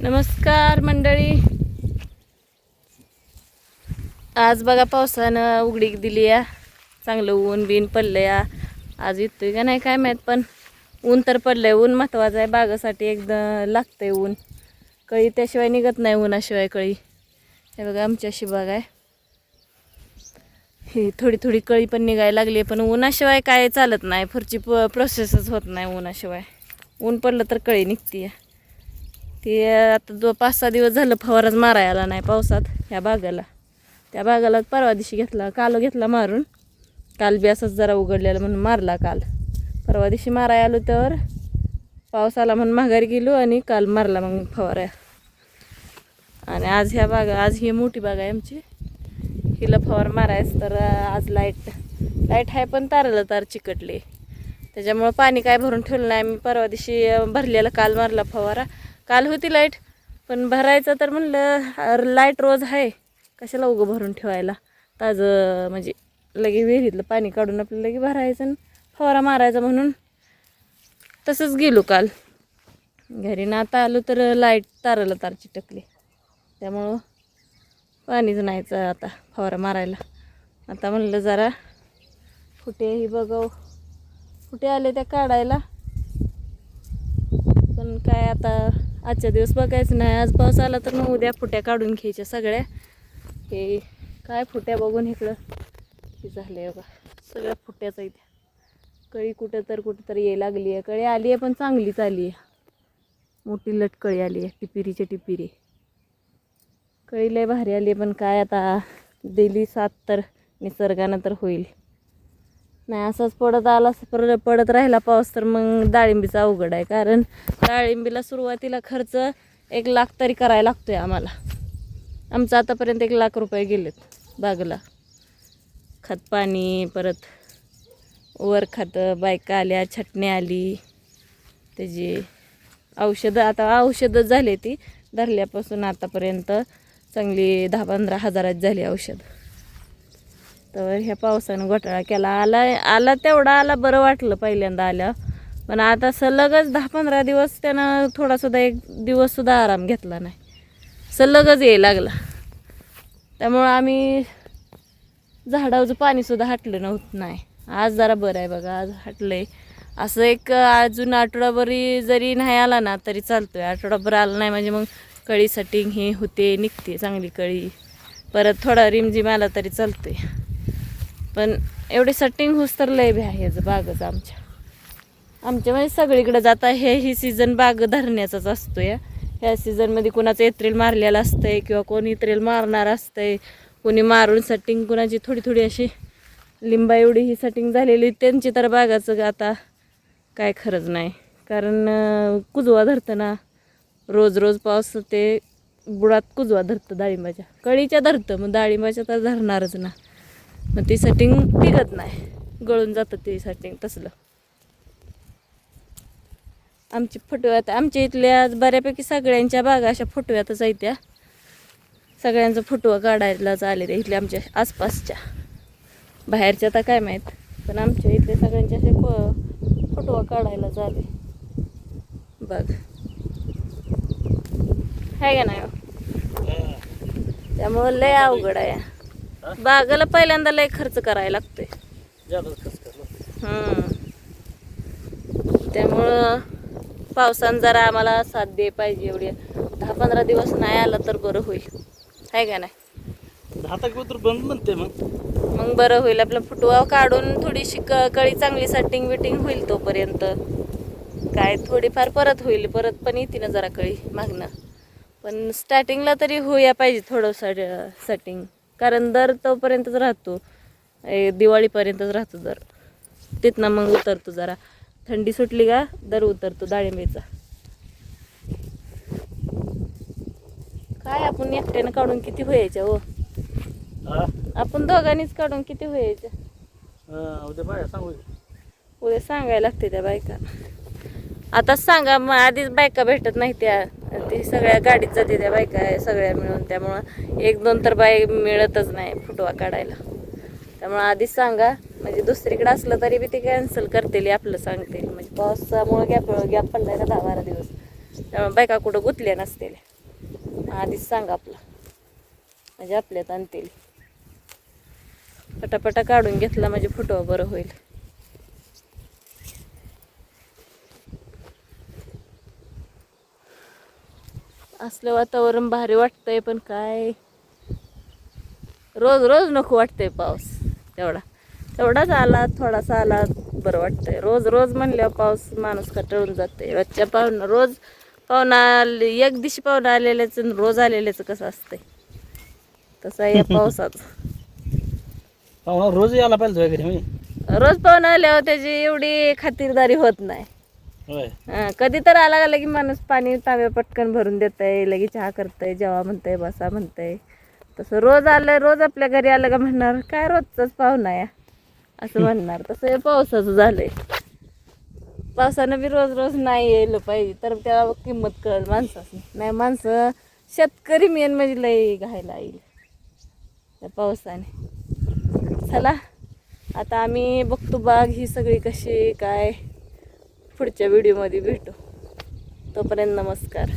नमस्कार मंडळी. आज बघा पावसानं उघडीक दिली या. चांगलं ऊन बिन पडलं या. आज येतोय का नाही काय माहीत पण ऊन तर पडलंय. ऊन महत्वाचं आहे बागासाठी एकदम लागतंय ऊन. कळी त्याशिवाय निघत नाही उन्हाशिवाय कळी. हे बघा आमच्याशी बाग आहे. ही थोडी थोडी कळी पण निघायला लागली पण उन्हाशिवाय काय चालत नाही. पुढची प प्रोसेसच होत नाही उन्हाशिवाय. ऊन पडलं तर कळी निघते ते आता दो पाच सहा दिवस झालं फवाराच मारायला आला नाही पावसात ह्या बागाला. त्या बागाला परवा दिवशी घेतला काल घेतला मारून. काल बी असंच जरा उघडलेलं म्हणून मारला काल. परवा दिवशी माराय आलो तर पाऊस आला म्हणून माघारी गेलो आणि काल मारला मग फवारा आणि आज ह्या बागा आज ही मोठी बाग आहे आमची. हिला फवार मारायचं तर आज लाइट लाइट आहे पण तारलं तार चिकटले. त्याच्यामुळं पाणी काय भरून ठेवलं नाही. मी परवा दिवशी भरलेला काल मारला फवारा. काल होती लाइट पण भरायचं तर म्हणलं लाइट रोज आहे कशाला उगं भरून ठेवायला? ताजं म्हणजे लगे विहिरीतलं पाणी काढून आपलं लगे भरायचं आणि फवारा मारायचा म्हणून तसंच गेलो काल. घरी ना आता आलो तर लाइट तारलं तार चिटकली. त्यामुळं पाणीच नाहीचं आता फवारा मारायला. आता म्हणलं जरा फुटेही बघाव. फुटे आले त्या काढायला. पण काय आता आजच्या दिवस बघायचं नाही. आज पाऊस आला तर मग उद्या फुट्या काढून घ्यायच्या सगळ्या. हे काय फुट्या बघून इकडं? हे आहे बघा. सगळ्या फुट्याचा आहे त्या कळी कुठं तर कुठं तर ये लागली आहे. कळी आली आहे पण चांगलीच आली आहे. मोठी लटकळी आली आहे टिपिरीच्या टिपिरी. कळी लय भारी आली आहे पण काय आता दिली सात तर निसर्गानं तर होईल. नाही असंच पडत आला पर पडत राहिला पाऊस तर मग डाळिंबीचा अवघड आहे. कारण डाळिंबीला सुरुवातीला खर्च एक लाख तरी करायला लागतो आहे आम्हाला. आमचं आतापर्यंत एक लाख रुपये गेलेत बागला. खतपाणी परत वर खातं बायका आल्या छटणी आली. त्याची औषधं आता औषधं झाली ती धरल्यापासून आतापर्यंत चांगली दहा पंधरा हजारात झाली औषधं. तर ह्या पावसानं घोटाळा केला. आला आला तेवढा आला बरं वाटलं पहिल्यांदा आलं. पण आता सलगच दहा पंधरा दिवस त्यानं थोडासुद्धा एक दिवससुद्धा आराम घेतला नाही. सलगच यायला लागला. त्यामुळं आम्ही झाडावचं पाणीसुद्धा हटलं नव्हतं नाही. आज जरा बरं आहे बघा आज हटलंय. असं एक अजून आठवडाभरी जरी नाही आला ना तरी चालतोय. आठवडाभर आला नाही म्हणजे मग कळी सटिंग हे होते निघते चांगली कळी. परत थोडा रिमझिम आला तरी चालतोय. पण एवढी सटिंग हुस तर लय भ्या ह्याचं बागच आमच्या. आमच्या म्हणजे सगळीकडे जाता हे ही सीझन बाग धरण्याचाच असतो या ह्या सीझनमध्ये कुणाचं एत्रेल मारलेलं असतंय किंवा कोणी इत्रेल मारणार असतंय कोणी मारून सटिंग कुणाची थोडी थोडी अशी लिंबा एवढी ही सटिंग झालेली त्यांची तर बागाचं आता काय खरंच नाही. कारण कुजवा धरतं ना रोज रोज पाऊस ते बुडात कुजवा धरतं डाळिंबाच्या. कळीच्या धरतं मग डाळिंबाच्या तर धरणारच ना. मग ती सेटिंग टिकत नाही. गळून जातं ते सेटिंग तसलं. आमची फुटव्यात आमच्या इथल्या बऱ्यापैकी सगळ्यांच्या बागा अशा फुटव्यातच आहेत त्या. सगळ्यांचा फुटवा काढायलाच आले ते इथल्या आमच्या आसपासच्या. बाहेरच्या तर काय माहीत पण आमच्या इथले सगळ्यांचे असे फ फुटवा काढायला आले. बघ. आहे का नाही हो? त्यामुळं लय अवघड आहे. बागाला पहिल्यांदा लय खर्च करायला लागतोय. हम्म. त्यामुळं पावसानं जरा आम्हाला साथ दे पाहिजे एवढी. दहा पंधरा दिवस नाही आला तर बरं होईल. आहे का नाही? दहा बंद म्हणते मग. मग बरं होईल. आपला फुटवा काढून थोडीशी क कळी चांगली सटिंग बिटिंग होईल तोपर्यंत. काय थोडीफार परत होईल. परत पण येते ना जरा कळी मागणं. पण स्टार्टिंगला तरी होया पाहिजे थोडं सटिंग कारण दर तोपर्यंतच राहतो. दिवाळीपर्यंतच राहतो दर. तिथनं मग उतरतो जरा. थंडी सुटली का दर उतरतो डाळिंबीचा. काय आपण एकट्यानं काढून किती व्हायच्या हो? आपण दोघांनीच काढून किती व्हायच्या हा, उद्या सांगायला लागते त्या बायका. आताच सांगा मग आधीच बायका भेटत नाही त्या. ती सगळ्या गाडीत जाते त्या बायका सगळ्या मिळून. त्यामुळं एक दोन तर बाय मिळतच नाही फुटवा काढायला. त्यामुळं आधीच सांगा म्हणजे दुसरीकडे असलं तरी बी ते कॅन्सल करतील आपलं सांगतील. म्हणजे पावसामुळं गॅप गॅप पडलाय ना दहा बारा दिवस. त्यामुळे बायका कुठं गुतल्या नसतील. आधीच सांगा आपलं. म्हणजे आपल्यात आणतील. पटापटा काढून घेतला म्हणजे फुटवा बरं होईल. असलं वातावरण भारी वाटतंय पण काय? रोज रोज नको वाटतंय पाऊस. तेवढा. तेवढाच आला थोडासा आला बरं वाटतंय. रोज रोज म्हणल्यावर पाऊस माणूस कटाळून जाते रोजच्या पाहुणा रोज पाहुणा आले- एक दिवशी पाहुणा आलेल्याचं रोज आलेल्याचं कसं असतंय? तसं आहे या पावसाचं पाहुणा रोज यायला पाहिजे घरी रोज पाहुणा आल्यावर त्याची एवढी खातिरदारी होत नाही. कधी तर आला की माणूस पाणी तांब्या पटकन भरून देतय लगे चहा करतय जेवा म्हणतय बसा म्हणतय. तसं रोज आलं रोज आपल्या घरी आलं का म्हणणार काय रोजचाच पाहुणा या? असं म्हणणार. तसं हे पावसाचं झालंय. पावसानं बी रोज रोज नाही यायला पाहिजे तर त्याला किंमत कळल माणसाची नाही माणसं शेतकरी मेन म्हणजे लई घायला येईल. त्या पावसाने. चला आता आम्ही बघतो बाग ही सगळी कशी काय पुढच्या व्हिडिओमध्ये भेटू. तोपर्यंत नमस्कार.